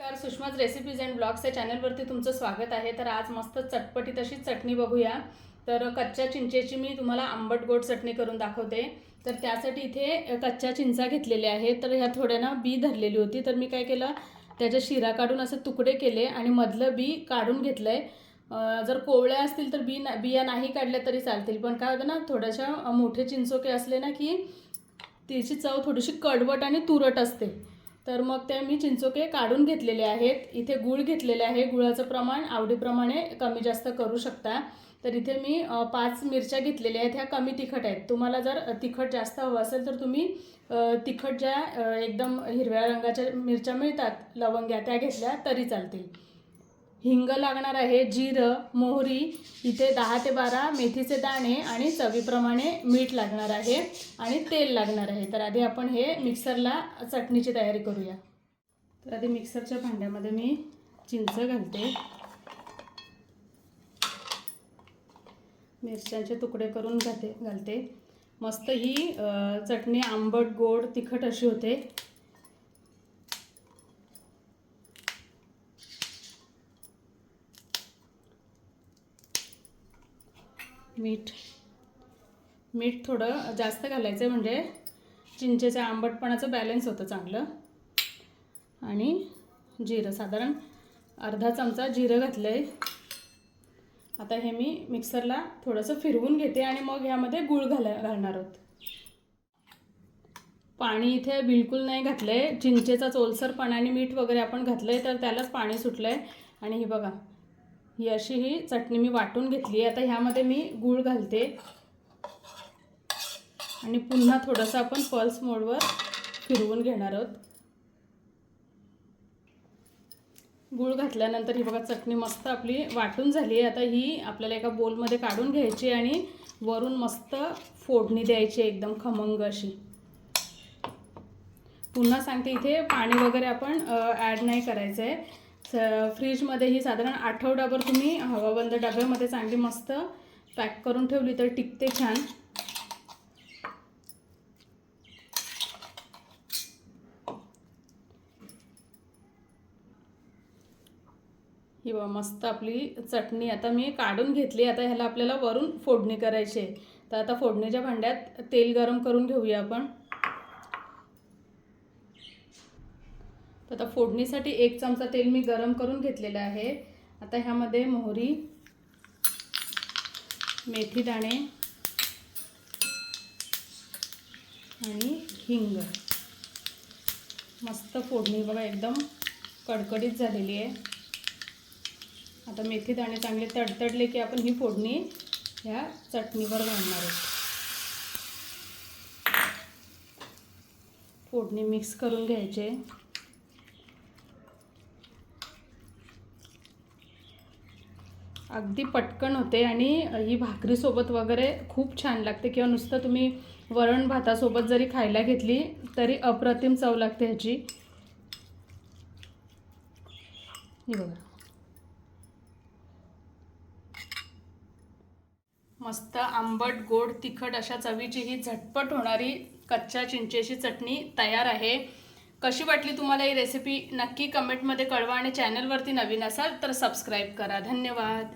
नमस्कार सुषमाज recipes and blogs या चॅनलवरती तुमचं स्वागत आहे. तर आज मस्त चटपटी तशी चटणी बघूया. तर कच्च्या चिंचेची मी तुम्हाला आंबट गोड चटणी करून दाखवते. तर त्यासाठी इथे कच्च्या चिंचा घेतलेल्या आहेत. तर ह्या थोड्या ना बी धरलेली होती. तर मी काय केलं त्याच्या शिरा काढून असे तुकडे केले आणि मधलं बी काढून घेतलं आहे जर कोवळ्या असतील तर बी ना बिया नाही काढल्या तरी चालतील. पण काय होतं ना थोड्याशा मोठे चिंचोके असले ना की त्याची चव थोडीशी कडवट आणि तुरट असते. तर मग ते मी चिंचोके काढून घेतलेले आहेत. इथे गुळ घेतलेले आहे. गुळाचं प्रमाण आवडीप्रमाणे कमी जास्त करू शकता. तर इथे मी पाच मिरच्या घेतलेल्या आहेत. ह्या कमी तिखट आहेत. तुम्हाला जर तिखट जास्त हवं असेल तर तुम्ही तिखट ज्या एकदम हिरव्या रंगाच्या मिरच्या मिळतात लवंग्या त्या घेतल्या तरी चालतील. हिंग लागणार आहे जिरं मोहरी इथे दहा ते बारा मेथीचे दाणे आणि चवीप्रमाणे मीठ लागणार आहे आणि तेल लागणार आहे. तर आधी आपण हे मिक्सरला चटणीची तयारी करूया. तर आधी मिक्सरच्या भांड्यामध्ये मी चिंच घालते. मिरच्यांचे तुकडे करून घाते घालते. मस्त ही चटणी आंबट गोड तिखट अशी होते. मीठ. मीठ थोडं जास्त घालायचं आहे म्हणजे चिंचेच्या आंबटपणाचं बॅलन्स होतं चांगलं. आणि जिरं. साधारण अर्धा चमचा जिरं घातलं आहे आता हे मी मिक्सरला थोडंसं फिरवून घेते आणि मग ह्यामध्ये गूळ घाला घालणार आहोत. पाणी इथे बिलकुल नाही घातलं आहे चिंचेचाच चोलसरपणा आणि मीठ वगैरे आपण घातलं आहे तर त्यालाच पाणी सुटलं आहे आणि ही बघा ही अशी ही चटणी मी वाटून घेतली आता ह्यामध्ये मी गूळ घालते. आणि पुन्हा थोडंसं आपण पल्स मोडवर फिरवून घेणार आहोत. गूळ घातल्यानंतर ही बघा चटणी मस्त आपली वाटून झाली आहे. आता ही आपल्याला एका बोलमध्ये काढून घ्यायची आणि वरून मस्त फोडणी द्यायची एकदम खमंग अशी. पुन्हा सांगते इथे पाणी वगैरे आपण ॲड नाही करायचं आहे फ्रीजमध्ये ही साधारण आठवडाभर तुम्ही हवाबंद डब्यामध्ये चांगली मस्त पॅक करून ठेवली तर टिकते छान. ही बा मस्त आपली चटणी आता मी काढून घेतली. आता ह्याला आपल्याला वरून फोडणी करायची आहे. तर आता फोडणीच्या भांड्यात तेल गरम करून घेऊया आपण. तर आता फोडणीसाठी एक चमचा तेल मी गरम करून घेतलेलं आहे. आता ह्यामध्ये मोहरी मेथी दाणे आणि हिंग. मस्त फोडणी बघा एकदम कडकडीत झालेली आहे. आता मेथी दाणे चांगले तडतडले की आपण ही फोडणी ह्या चटणीवर घालणार आहोत. फोडणी मिक्स करून घ्यायचे. अगदी पटकन होते आणि ही भाकरीसोबत वगैरे खूप छान लागते. किंवा नुसतं तुम्ही वरण भातासोबत जरी खायला घेतली तरी अप्रतिम चव लागते ह्याची. ही बघा. मस्त आंबट गोड तिखट अशा चवीची ही झटपट होणारी कच्च्या चिंचेची चटणी तयार आहे. कशी वाटली तुम्हाला ही रेसिपी नक्की कमेंटमध्ये कळवा आणि चॅनलवरती नवीन असाल तर सबस्क्राईब करा. धन्यवाद.